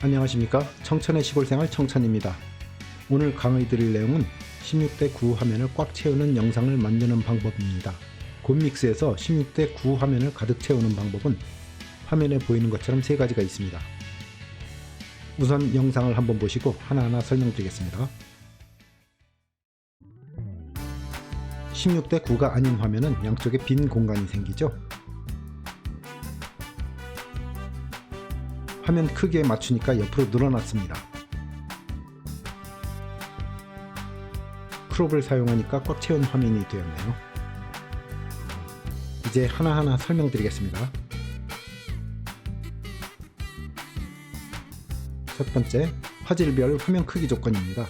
안녕하십니까? 청천의 시골생활 청천입니다. 오늘 강의 드릴 내용은 16대 9 화면을 꽉 채우는 영상을 만드는 방법입니다. 곰믹스에서 16대 9 화면을 가득 채우는 방법은 화면에 보이는 것처럼 세 가지가 있습니다. 우선 영상을 한번 보시고 하나하나 설명드리겠습니다. 16대 9가 아닌 화면은 양쪽에 빈 공간이 생기죠 화면 크기에 맞추니까 옆으로 늘어났습니다. 크롭을 사용하니까 꽉 채운 화면이 되었네요. 이제 하나하나 설명드리겠습니다. 첫 번째, 화질별 화면 크기 조건입니다.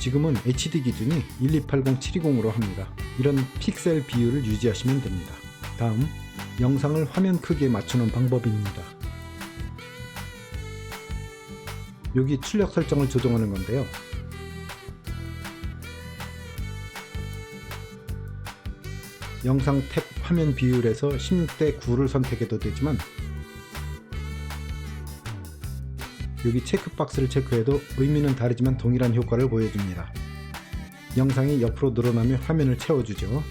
지금은 HD 기준이 1280720으로 합니다. 이런 픽셀 비율을 유지하시면 됩니다. 다음, 영상을 화면 크기에 맞추는 방법입니다. 여기 출력 설정을 조정하는 건데요. 영상 탭 화면 비율에서 16대 9를 선택해도 되지만 여기 체크박스를 체크해도 의미는 다르지만 동일한 효과를 보여줍니다. 영상이 옆으로 늘어나며 화면을 채워주죠.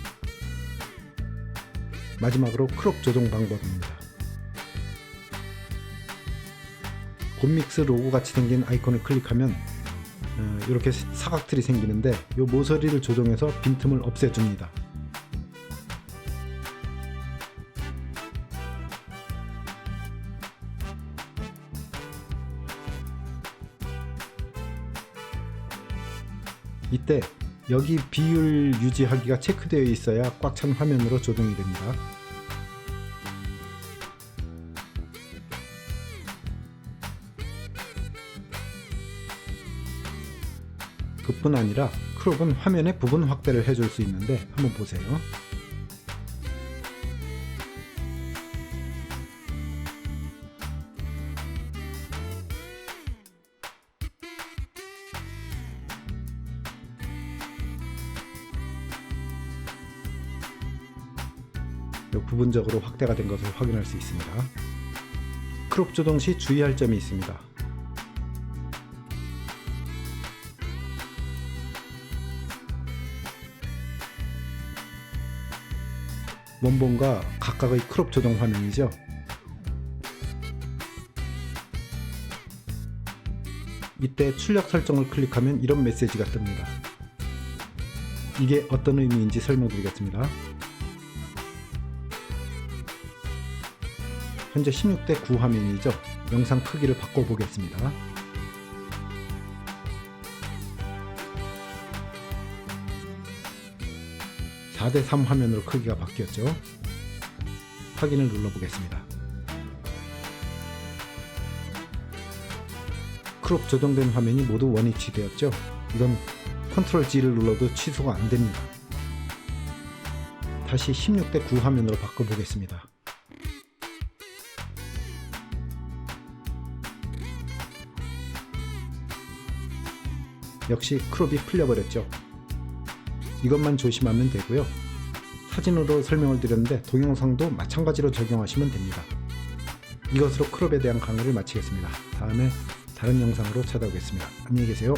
마지막으로 크롭 조정 방법입니다. 곰믹스 로고 같이 생긴 아이콘을 클릭하면 어, 이렇게 사각틀이 생기는데 이 모서리를 조정해서 빈틈을 없애줍니다. 이때 여기 비율 유지하기가 체크되어 있어야 꽉 찬 화면으로 조정이 됩니다. 그뿐 아니라 크롭은 화면의 부분 확대를 해줄 수 있는데 한번 보세요. 요 부분적으로 확대가 된 것을 확인할 수 있습니다. 크롭 조정 시 주의할 점이 있습니다. 원본과 각각의 크롭 조정 화면이죠. 이때 출력 설정을 클릭하면 이런 메시지가 뜹니다. 이게 어떤 의미인지 설명드리겠습니다. 현재 16대 9 화면이죠. 영상 크기를 바꿔보겠습니다. (4대 3) 화면으로 크기가 바뀌었죠. 확인을 눌러보겠습니다. 크롭 조정된 화면이 모두 원위치 되었죠. 이건 컨트롤 G를 눌러도 취소가 안됩니다. 다시 16대 9 화면으로 바꿔보겠습니다. 역시 크롭이 풀려버렸죠. 이것만 조심하면 되고요. 사진으로 설명을 드렸는데 동영상도 마찬가지로 적용하시면 됩니다. 이것으로 크롭에 대한 강의를 마치겠습니다. 다음에 다른 영상으로 찾아오겠습니다. 안녕히 계세요.